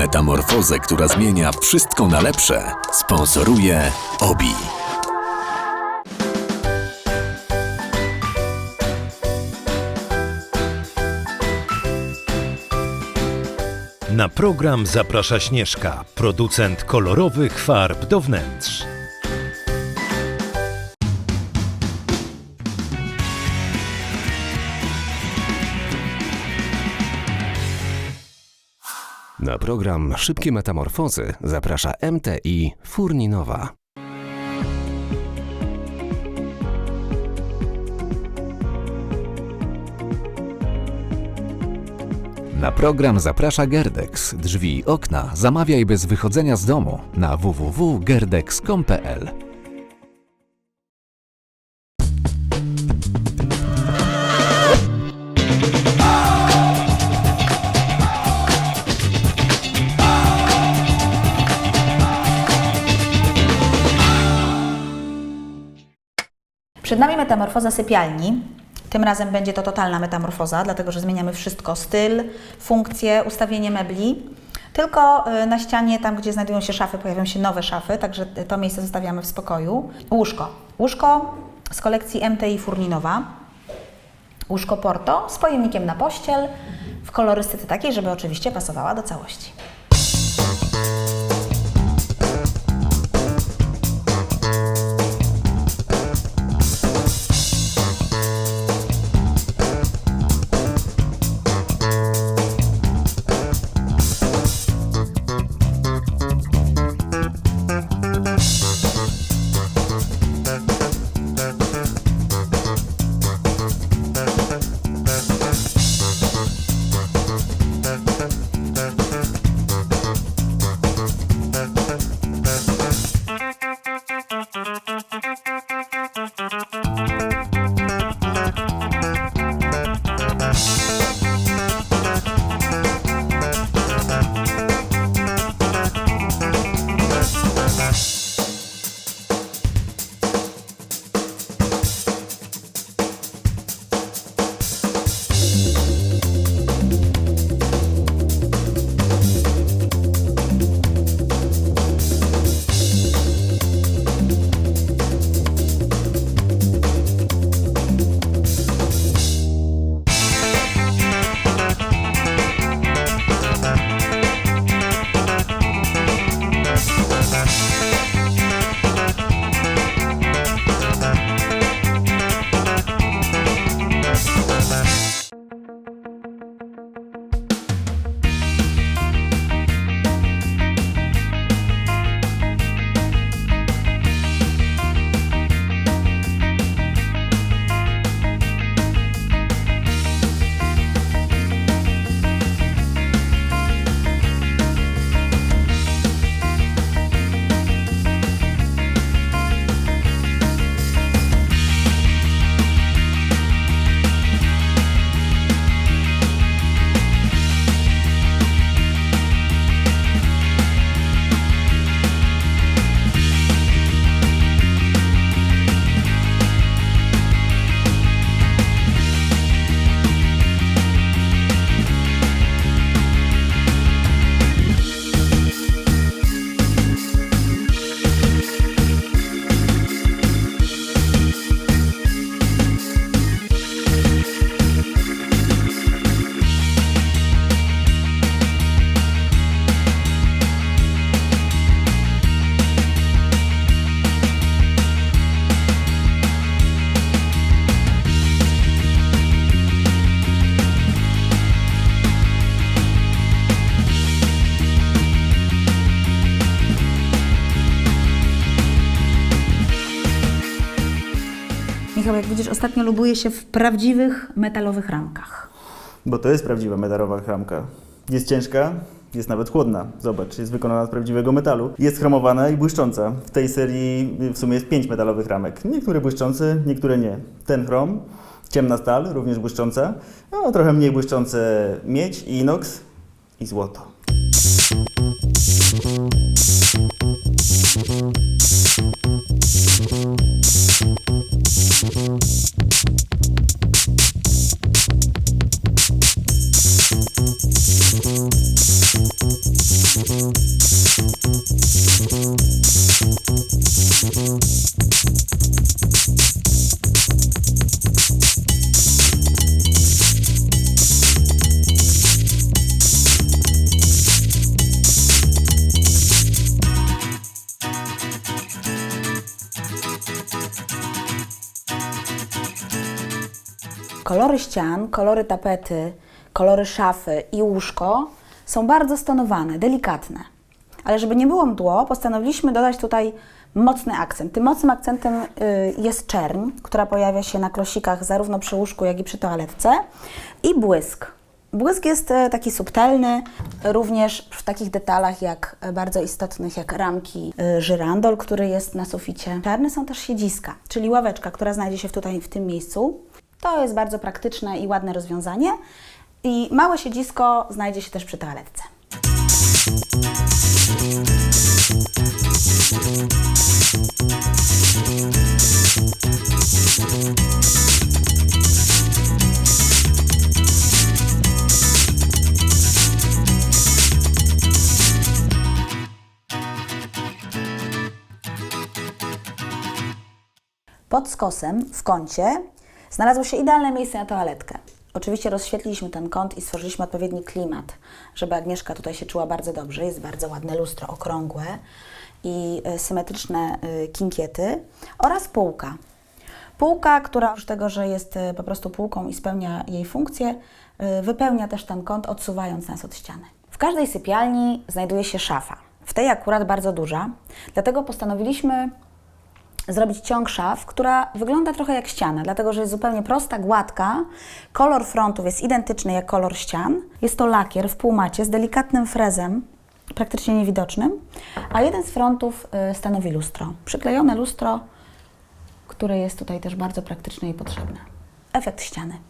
Metamorfozę, która zmienia wszystko na lepsze, sponsoruje OBI. Na program zaprasza Śnieżka, producent kolorowych farb do wnętrz. Na program Szybkie Metamorfozy zaprasza MTI Furninowa. Na program zaprasza Gerdex. Drzwi i okna zamawiaj bez wychodzenia z domu na www.gerdex.com.pl. Przed nami metamorfoza sypialni. Tym razem będzie to totalna metamorfoza, dlatego że zmieniamy wszystko: styl, funkcję, ustawienie mebli. Tylko y, na ścianie, tam gdzie znajdują się szafy, pojawią się nowe szafy, także to miejsce zostawiamy w spokoju. Łóżko. Łóżko z kolekcji MTI Furninowa. Łóżko Porto z pojemnikiem na pościel w kolorystyce takiej, żeby oczywiście pasowała do całości. Widzisz, ostatnio lubuje się w prawdziwych metalowych ramkach. Bo to jest prawdziwa metalowa klamka. Jest ciężka, jest nawet chłodna. Zobacz, jest wykonana z prawdziwego metalu. Jest chromowana i błyszcząca. W tej serii w sumie jest pięć metalowych ramek. Niektóre błyszczące, niektóre nie. Ten chrom, ciemna stal, również błyszcząca. No, trochę mniej błyszczące miedź, inox i złoto. Kolory ścian, kolory tapety, kolory szafy i łóżko są bardzo stonowane, delikatne. Ale żeby nie było mdło, postanowiliśmy dodać tutaj mocny akcent. Tym mocnym akcentem y, jest czerń, która pojawia się na klosikach zarówno przy łóżku, jak i przy toaletce i błysk. Błysk jest e, taki subtelny, również w takich detalach jak e, bardzo istotnych jak ramki żyrandol, który jest na suficie. Czarne są też siedziska, czyli ławeczka, która znajdzie się tutaj w tym miejscu. To jest bardzo praktyczne i ładne rozwiązanie. I małe siedzisko znajdzie się też przy toaletce. Pod skosem w kącie znalazło się idealne miejsce na toaletkę. Oczywiście rozświetliliśmy ten kąt i stworzyliśmy odpowiedni klimat, żeby Agnieszka tutaj się czuła bardzo dobrze. Jest bardzo ładne lustro, okrągłe i e, symetryczne e, kinkiety oraz półka. Półka, która oprócz tego, że jest e, po prostu półką i spełnia jej funkcję, wypełnia też ten kąt, odsuwając nas od ściany. W każdej sypialni znajduje się szafa. W tej akurat bardzo duża, dlatego postanowiliśmy zrobić ciąg szaf, która wygląda trochę jak ściana, dlatego że jest zupełnie prosta, gładka. Kolor frontów jest identyczny jak kolor ścian. Jest to lakier w półmacie z delikatnym frezem, praktycznie niewidocznym, a jeden z frontów y, stanowi lustro. Przyklejone lustro, które jest tutaj też bardzo praktyczne i potrzebne. Efekt ściany.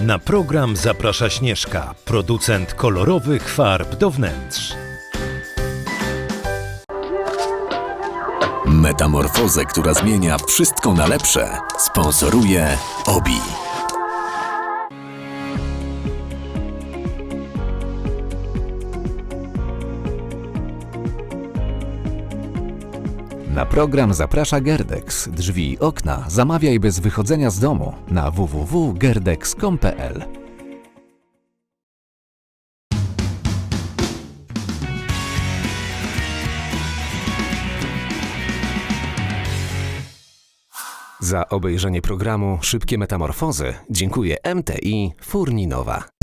Na program zaprasza Śnieżka, producent kolorowych farb do wnętrz. Metamorfozę, która zmienia wszystko na lepsze, sponsoruje OBI. Na program zaprasza Gerdex. Drzwi i okna zamawiaj bez wychodzenia z domu na www.gerdex.com.pl Za obejrzenie programu Szybkie Metamorfozy dziękuję MTI Furninowa.